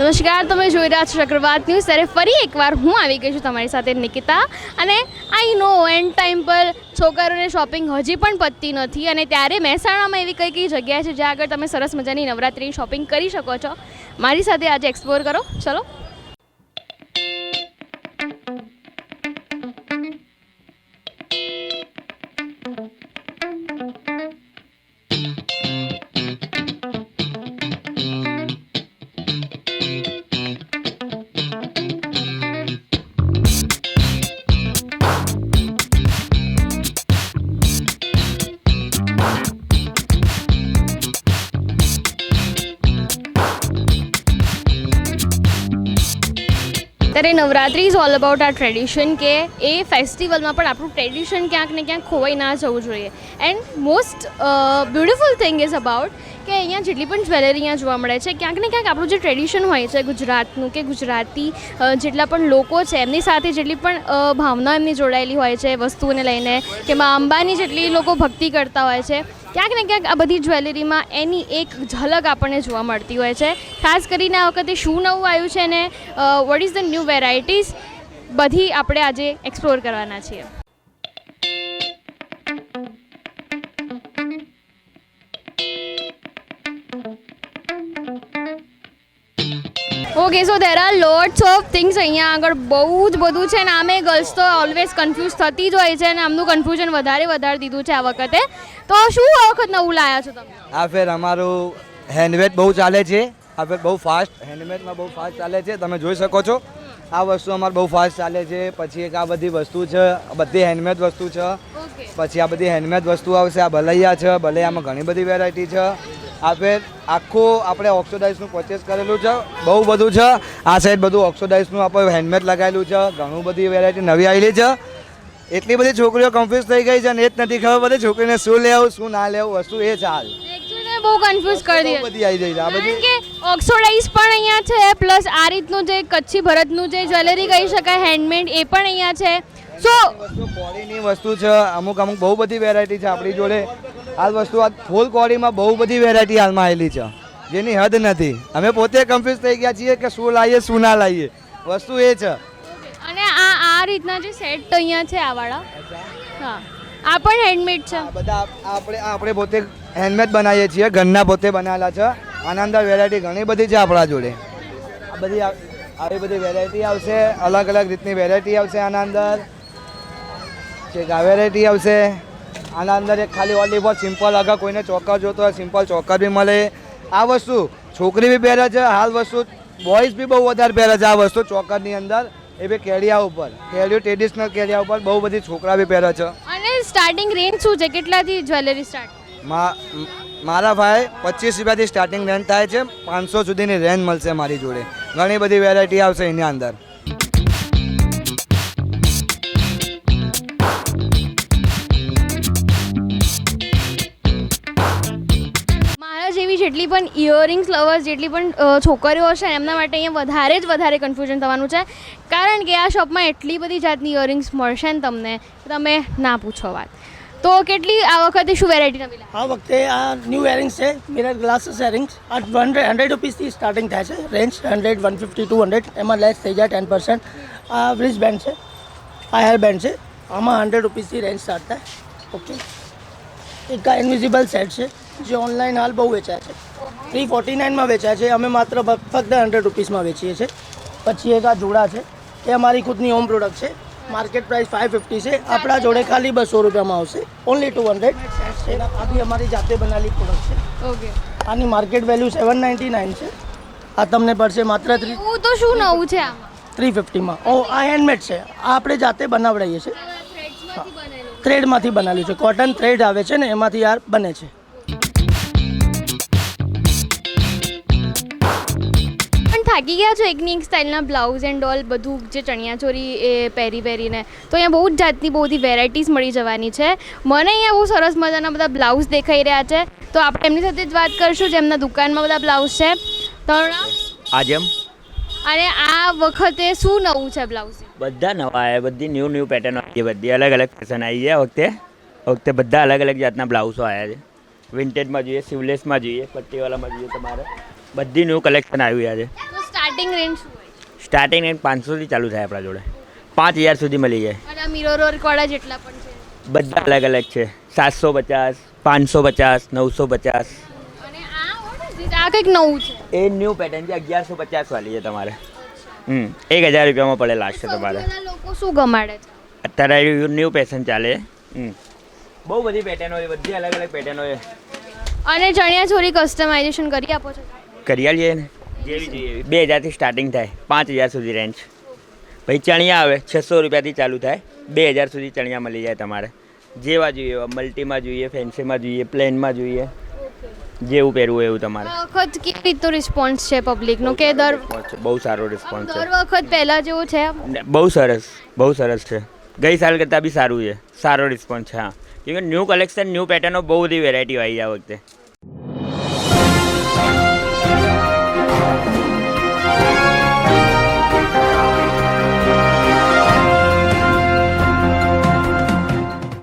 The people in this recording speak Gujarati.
નમસ્કાર, તમે જોઈ રહ્યા છો ચક્રવાત ન્યૂઝ. ત્યારે ફરી એકવાર હું આવી ગઈ છું તમારી સાથે નિકિતા. અને આઈ નો એન્ડ ટાઈમ પર છોકરીઓને શોપિંગ હજી પણ પતતી નથી. અને ત્યારે મહેસાણામાં એવી કઈ કઈ જગ્યા છે જ્યાં આગળ તમે સરસ મજાની નવરાત્રિની શોપિંગ કરી શકો છો? મારી સાથે આજે એક્સપ્લોર કરો. ચલો. ત્યારે નવરાત્રિ ઇઝ ઓલ અબાઉટ આ ટ્રેડિશન કે એ ફેસ્ટિવલમાં પણ આપણું ટ્રેડિશન ક્યાંક ને ક્યાંક ખોવાઈ ના જવું જોઈએ. And most beautiful thing is about કે અહીંયા જેટલી પણ જ્વેલરી અહીંયા જોવા મળે છે, ક્યાંક ને ક્યાંક આપણું જે ટ્રેડિશન હોય છે ગુજરાતનું કે ગુજરાતી જેટલા પણ લોકો છે, એમની સાથે જેટલી પણ ભાવના એમની જોડાયેલી હોય છે, વસ્તુઓને લઈને કે માં અંબાની જેટલી લોકો ભક્તિ કરતા હોય છે, ક્યાંક ને ક્યાંક આ બધી જ્વેલરીમાં એની એક ઝલક આપણને જોવા મળતી હોય છે. ખાસ કરીને આ વખતે શું નવું આવ્યું છે ને what is the new varieties બધી આપણે આજે એક્સપ્લોર કરવાના છીએ. Okay so there are lots of things અહીંયા આગળ બહુ જ બધું છે ને આમે ગર્લ્સ તો ઓલવેઝ કન્ફ્યુઝ થતી જ હોય છે અને આમનું કન્ફ્યુઝન વધારે વધારે દીધું છે આ વખતે. તો શું આ વખત નવું લાયા છો તમે? આ ફેર અમારું હેન્ડમેડ બહુ ચાલે છે. આ ફેર બહુ ફાસ્ટ હેન્ડમેડમાં બહુ ફાસ્ટ ચાલે છે. તમે જોઈ શકો છો. આ વસ્તુ અમારે બહુ ફાસ્ટ ચાલે છે. પછી એક આ બધી વસ્તુ છે. આ બધી હેન્ડમેડ વસ્તુ છે. પછી આ બધી હેન્ડમેડ વસ્તુ આવશે. આ ભલૈયા છે. ભલૈયામાં ઘણી બધી વેરાયટી છે. આ ફેર આખું આપણે ઓક્સોડાઇઝનું પરચેસ કરેલું છે બહુ બધું છે. આ સાઈડ બધું ઓક્સોડાઇઝનું આપણે હેન્ડમેડ લગાવેલું છે ઘણું બધી વેરાયટી નવી આવેલી છે. એટલી બધી છોકરીઓ કન્ફ્યુઝ થઈ ગઈ છે અને એ જ નથી ખબર બધી છોકરીને શું લેવું શું ના લેવું વસ્તુ એ ચાલ બહુ કન્ફ્યુઝ કરી દીધું બધી આવી ગઈ છે. આ બધી કે ઓક્સોડાઇઝ પણ અહીંયા છે પ્લસ આ રીતનું જે કચ્છી ભરતનું જે જ્વેલરી કહી શકાય હેન્ડમેડ એ પણ અહીંયા છે. સો વસ્તુ કોળીની વસ્તુ છે અમુક અમુક બહુ બધી વેરાયટી છે આપણી જોડે. આ વસ્તુ આ ફૂલ કોડીમાં બહુ બધી વેરાયટી હાલમાં આવેલી છે. જેની હદ નથી. અમે પોતે કન્ફ્યુઝ થઈ ગયા છીએ કે શું લાવીએ શું ના લાવીએ વસ્તુ એ છે. અને આ આ રીતના જે સેટ અહીંયા છે આ વાળા? હા. આ પણ હેન્ડમેડ છે. બધા આપણે આપણે પોતે હેન્ડમેડ બનાવીએ છીએ. ઘરના પોતે બનાવેલા છે. આના અંદર વેરાયટી ઘણી બધી છે આપણા જોડે. આ બધી આવી બધી વેરાયટી આવશે. અલગ અલગ રીતની વેરાયટી આવશે આના અંદર. છે આ વેરાયટી આવશે. આના અંદર એક ખાલી ઓનલી ફોર સિમ્પલ અગર કોઈને ચોકર જોતો હોય સિમ્પલ ચોકર બી મળે. આ વસ્તુ છોકરી બી પહેરે છે હાલ વસ્તુ બોયઝ બી બહુ વધારે પહેરે છે આ વસ્તુ ચોકરની અંદર. એ બી કેડિયા ઉપર કેડિયો ટ્રેડિશનલ કેડિયા ઉપર બહુ બધી છોકરા બી પહેરે છે. અને સ્ટાર્ટિંગ રેન્જ શું છે? કેટલાથી જ્વેલરી સ્ટાર્ટ મારા ભાઈ પચીસ રૂપિયાથી સ્ટાર્ટિંગ રેન્જ થાય છે પાંચસો સુધીની રેન્જ મળશે મારી જોડે. ઘણી બધી વેરાયટી આવશે એની અંદર. જેવી જેટલી પણ ઇયરિંગ્સ લવર્સ જેટલી પણ છોકરીઓ હશે એમના માટે અહીંયા વધારે જ વધારે કન્ફ્યુઝન થવાનું છે. કારણ કે આ શોપમાં એટલી બધી જાતની ઇયરિંગ્સ મળશે ને તમને, તમે ના પૂછો વાત. તો કેટલી આ વખતે શું વેરાયટી નવી આ વખતે આ ન્યૂ એરિંગ્સ છે મિરર ગ્લાસીસ એરિંગ્સ આ હંડ્રેડ હંડ્રેડ રૂપીસથી સ્ટાર્ટિંગ થાય છે range hundred one fifty to hundred એમાં લેસ થઈ જાય ટેન પર્સન્ટ આ બ્રિજ બેન્ડ છે, આ હેર બેન્ડ છે. આમાં હંડ્રેડ રૂપીસથી રેન્જ સ્ટાર્ટ થાય. ઓકે એક આ ઇન્વિઝિબલ સેટ છે. જે ઓનલાઈન હાલ બહુ વેચાય છે. થ્રી ફોર્ટી નાઇનમાં વેચાય છે. અમે માત્ર ફક્ત હંડ્રેડ રૂપીસમાં વેચીએ છીએ. પછી એક આ જોડા છે. એ અમારી ખુદની હોમ પ્રોડક્ટ છે. માર્કેટ પ્રાઇસ ફાઇવ ફિફ્ટી છે. આપણા જોડે ખાલી બસો રૂપિયામાં આવશે. ઓનલી ટુ હંડ્રેડ આ બી અમારી જાતે બનાવેલી પ્રોડક્ટ છે. ઓકે આની market value seven ninety nine છે. આ તમને પડશે માત્ર થ્રી તો શું નવું છે થ્રી ફિફ્ટીમાં ઓ આ હેન્ડમેડ છે. આ આપણે જાતે બનાવડાવીએ છીએ. થ્રેડમાંથી બનાવેલું છે. કોટન થ્રેડ આવે છે ને એમાંથી આ બને છે. થાકી ગયા છો એકની એક સ્ટાઇલના બ્લાઉઝ એન્ડ ઓલ બધું જે ચણિયાચોરી એ પહેરી પહેરીને. તો અહીંયા બહુ જ જાતની બહુ બધી વેરાયટીઝ મળી જવાની છે. મને અહીંયા બહુ સરસ મજાના બધા બ્લાઉઝ દેખાઈ રહ્યા છે. તો આપણે એમની સાથે જ વાત કરીશું જેમના દુકાનમાં બધા બ્લાઉઝ છે. તમારું આજમ અને આ વખતે શું નવું છે બ્લાઉઝ બધા નવા આવ્યા બધી ન્યૂ ન્યૂ પેટર્ન આવી છે બધી અલગ અલગ ફેશન આવી છે વખતે વખતે બધા અલગ અલગ જાતના બ્લાઉઝો આવ્યા છે. વિન્ટેજમાં જોઈએ સિવલેસમાં જોઈએ પટ્ટીવાળામાં જોઈએ તમારે. બધી ન્યૂ કલેક્શન આવ્યું છે. તો સ્ટાર્ટિંગ રેન્જ શું હોય? સ્ટાર્ટિંગ રેન્જ પાંચસોથી ચાલુ થાય આપણા જોડે. પાંચ હજાર સુધી મળી જાય. અને આ મિરર વર્કવાળા જેટલા પણ છે? બધા અલગ અલગ છે. સાતસો પચાસ પાંચસો પચાસ નવસો પચાસ. અને આ કંઈક નવું છે. એ ન્યૂ પેટર્ન છે અગિયારસો પચાસ વાળી છે તમારે. હમ એક હજાર રૂપિયામાં પડે લાસ્ટ તમારે. લોકો શું ગમાડે છે? અત્યારે ન્યૂ પેશન ચાલે. હમ બહુ બધી પેટર્નો છે બધી અલગ અલગ પેટર્નો છે અને ચણિયા ચોરી કસ્ટમાઇઝેશન કરી આપો છો? કરી આલીએ ને. બે હજારથી સ્ટાર્ટિંગ થાય. પાંચ હજાર સુધી રેન્જ ભાઈ ચણિયા આવે છસો રૂપિયાથી ચાલુ થાય. બે હજાર સુધી ચણિયા મળી જાય તમારે. જેવા જોઈએ એવા મલ્ટીમાં જોઈએ ફેન્સીમાં જોઈએ પ્લેનમાં જોઈએ. જેવું પહેરવું હોય એવું તમારે. વખત કેવી રીતનો રિસ્પોન્સ છે પબ્લિકનો કે દર બહુ સારો રિસ્પોન્સ છે. દર વખત પહેલાં જેવું છે બહુ સરસ બહુ સરસ છે. ગઈ સાલ કરતાં બી સારું છે. સારો રિસ્પોન્સ છે હા. કેમ કે ન્યૂ કલેક્શન ન્યૂ પેટર્નો બહુ બધી વેરાયટી આવી આ વખતે.